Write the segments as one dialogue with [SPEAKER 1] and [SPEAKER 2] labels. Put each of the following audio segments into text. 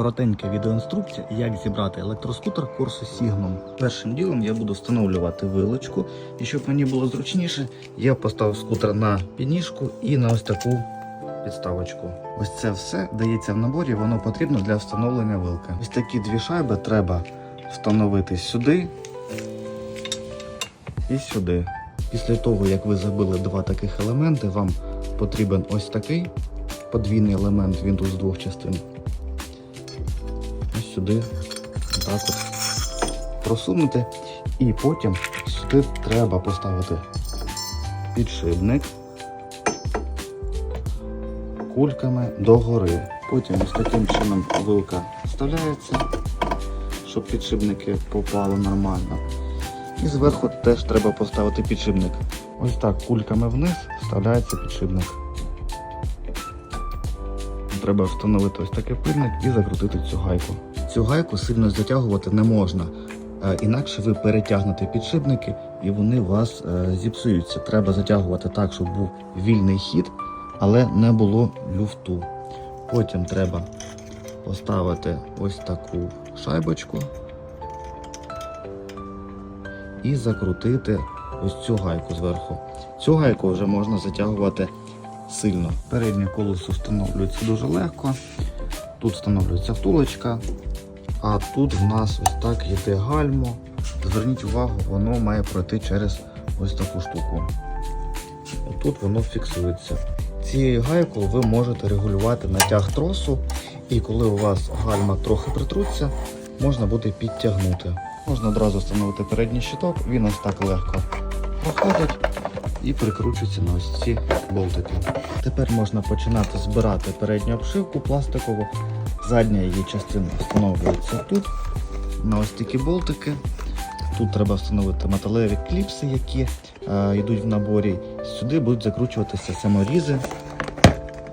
[SPEAKER 1] Коротенька відеоінструкція, як зібрати електроскутер Corsa Signum. Першим ділом я буду встановлювати вилочку, і щоб мені було зручніше, я поставив скутер на підніжку і на ось таку підставочку. Ось це все дається в наборі, воно потрібно для встановлення вилки. Ось такі дві шайби треба встановити сюди і сюди. Після того, як ви забили два таких елементи, вам потрібен ось такий подвійний елемент, він тут з двох частин. Ось сюди так от просунути. І потім сюди треба поставити підшипник кульками догори. Потім ось таким чином вилка вставляється, щоб підшипники попали нормально. І зверху теж треба поставити підшипник. Ось так кульками вниз вставляється підшипник. Треба встановити ось такий пильник і закрутити цю гайку. Цю гайку сильно затягувати не можна, е, інакше ви перетягнете підшипники і вони у вас е, зіпсуються. Треба затягувати так, щоб був вільний хід, але не було люфту. Потім треба поставити ось таку шайбочку і закрутити ось цю гайку зверху. Цю гайку вже можна затягувати сильно. Переднє колесо встановлюється дуже легко. Тут встановлюється втулочка, а тут в нас ось так йде гальмо. Зверніть увагу, воно має пройти через ось таку штуку. Тут воно фіксується. Цією гайкою ви можете регулювати натяг тросу, і коли у вас гальма трохи притруться, можна буде підтягнути. Можна одразу встановити передній щиток, він ось так легко проходить і прикручується на ось ці болтики. Тепер можна починати збирати передню обшивку пластикову. Задня її частина встановлюється тут, на ось такі болтики. Тут треба встановити металеві кліпси, які е, йдуть в наборі. Сюди будуть закручуватися саморізи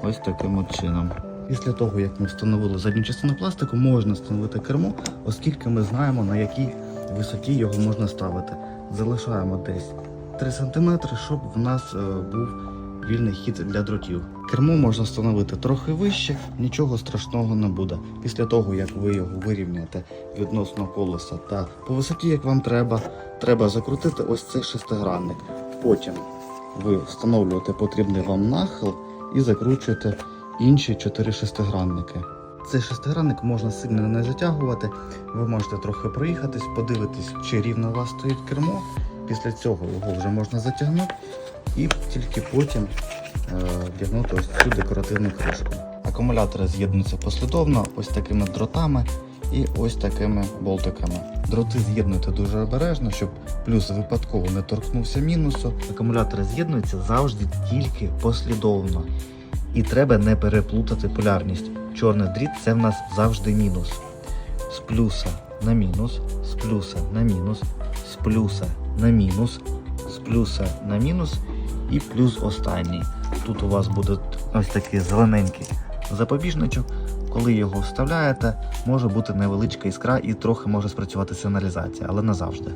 [SPEAKER 1] ось таким от чином. Після того, як ми встановили задню частину пластику, можна встановити кермо, оскільки ми знаємо, на якій висоті його можна ставити. Залишаємо десь 3 см, щоб в нас е, був вільний хід для дротів. Кермо можна встановити трохи вище, нічого страшного не буде. Після того, як ви його вирівняєте відносно колеса та по висоті, як вам треба, треба закрутити ось цей шестигранник. Потім ви встановлюєте потрібний вам нахил і закручуєте інші чотири шестигранники. Цей шестигранник можна сильно не затягувати. Ви можете трохи проїхатись, подивитись, чи рівно у вас стоїть кермо. Після цього його вже можна затягнути і тільки потім е, вдягнути ось цю декоративну кришку. Акумулятори з'єднуються послідовно ось такими дротами і ось такими болтиками. Дроти з'єднуйте дуже обережно, щоб плюс випадково не торкнувся мінусу. Акумулятори з'єднуються завжди тільки послідовно. І треба не переплутати полярність. Чорний дріт це в нас завжди мінус. З плюса на мінус, з плюса на мінус, з плюса на мінус, з плюса на мінус і плюс останній. Тут у вас буде ось такий зелененький запобіжничок. Коли його вставляєте, може бути невеличка іскра і трохи може спрацювати сигналізація, але не завжди.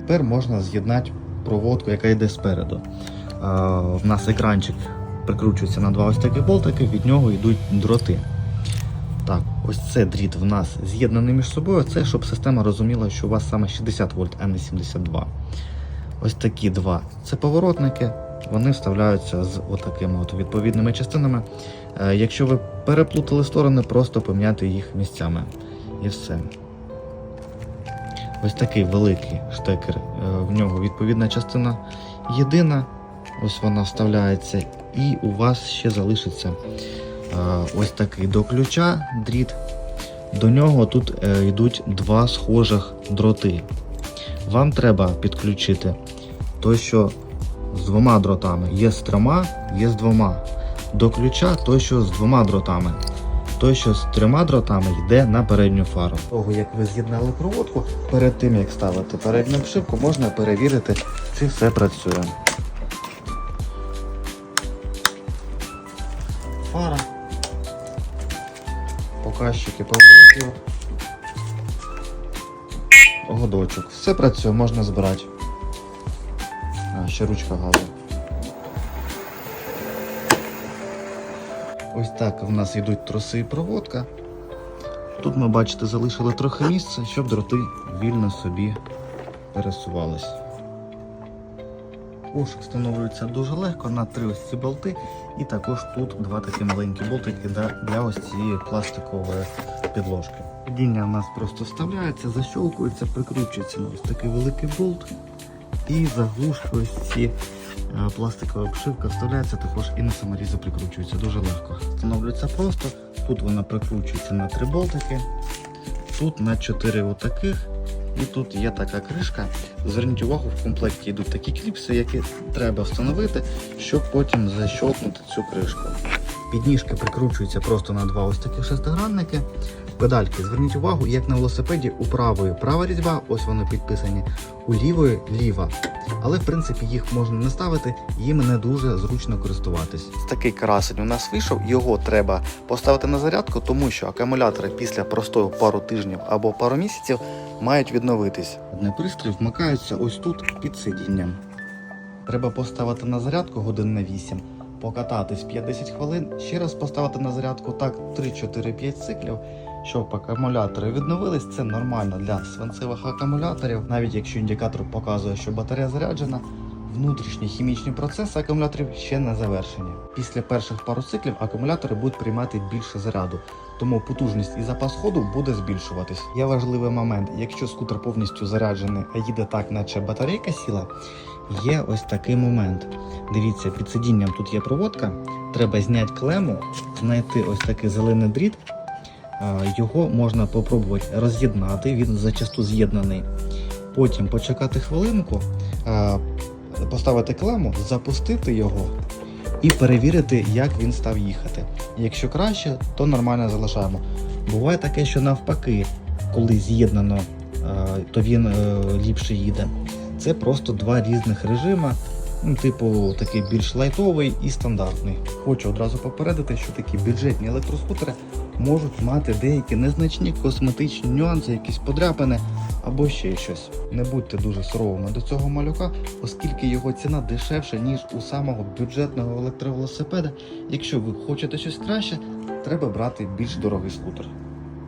[SPEAKER 1] Тепер можна з'єднати проводку, яка йде спереду. В нас екранчик прикручується на два ось такі болтики, від нього йдуть дроти. Так, ось це дріт в нас з'єднаний між собою. Це щоб система розуміла, що у вас саме 60 вольт, а не 72. Ось такі два. Це поворотники. Вони вставляються з отакими от відповідними частинами. Е, Якщо ви переплутали сторони, просто поміняти їх місцями. І все. Ось такий великий штекер. е, В нього відповідна частина єдина. Ось вона вставляється. І у вас ще залишиться е, ось такий до ключа дріт. До нього тут йдуть два схожих дроти. Вам треба підключити той, що з двома дротами. Є з трьома, є з двома. До ключа той, що з двома дротами. Той, що з трьома дротами, йде на передню фару. Того, як ви з'єднали проводку, перед тим як ставити передню обшивку, можна перевірити, чи все працює. Фара. Показчики поворотів. Годочок. Все працює, можна збирати. Ще ручка газу. Ось так в нас йдуть троси і проводка. Тут ми, бачите, залишили трохи місця, щоб дроти вільно собі пересувались. Пошук встановлюється дуже легко на три ось ці болти, і також тут два такі маленькі болтики для, ось цієї пластикової підложки. Падіння в нас просто вставляється, защолкується, прикручується на ось такий великий болт. І заглушки ось ці е, пластикова обшивка вставляється також і на саморізу прикручується дуже легко. Встановлюється просто. Тут вона прикручується на три болтики, тут на чотири отаких. І тут є така кришка. Зверніть увагу, в комплекті йдуть такі кліпси, які треба встановити, щоб потім защолкнути цю кришку. Підніжки прикручуються просто на два ось такі шестигранники. Педальки, зверніть увагу, як на велосипеді у правої права різьба, ось вони підписані, у лівої ліва. Але в принципі їх можна не ставити, їм не дуже зручно користуватись. Такий красень у нас вийшов, його треба поставити на зарядку, тому що акумулятори після простою пару тижнів або пару місяців мають відновитись. Одне пристрій вмикається ось тут під сидінням. Треба поставити на зарядку годин на 8, покататись 50 хвилин, ще раз поставити на зарядку так 3-4-5 циклів, щоб акумулятори відновились. Це нормально для свинцевих акумуляторів, навіть якщо індикатор показує, що батарея заряджена. Внутрішні хімічні процеси акумуляторів ще не завершені. Після перших пару циклів акумулятори будуть приймати більше заряду, тому потужність і запас ходу буде збільшуватись. Є важливий момент: якщо скутер повністю заряджений, а їде так, наче батарейка сіла, є ось такий момент. Дивіться, під сидінням тут є проводка. Треба зняти клему, знайти ось такий зелений дріт. Його можна попробувати роз'єднати, він зачасту з'єднаний. Потім почекати хвилинку, поставити клему, запустити його і перевірити, як він став їхати. Якщо краще, то нормально залишаємо. Буває таке, що навпаки, коли з'єднано, е, то він е, ліпше їде. Це просто два різних режими. Ну, типу, такий більш лайтовий і стандартний. Хочу одразу попередити, що такі бюджетні електроскутери можуть мати деякі незначні косметичні нюанси, якісь подряпини або ще щось. Не будьте дуже суровими до цього малюка, оскільки його ціна дешевша, ніж у самого бюджетного електровелосипеда. Якщо ви хочете щось краще, треба брати більш дорогий скутер.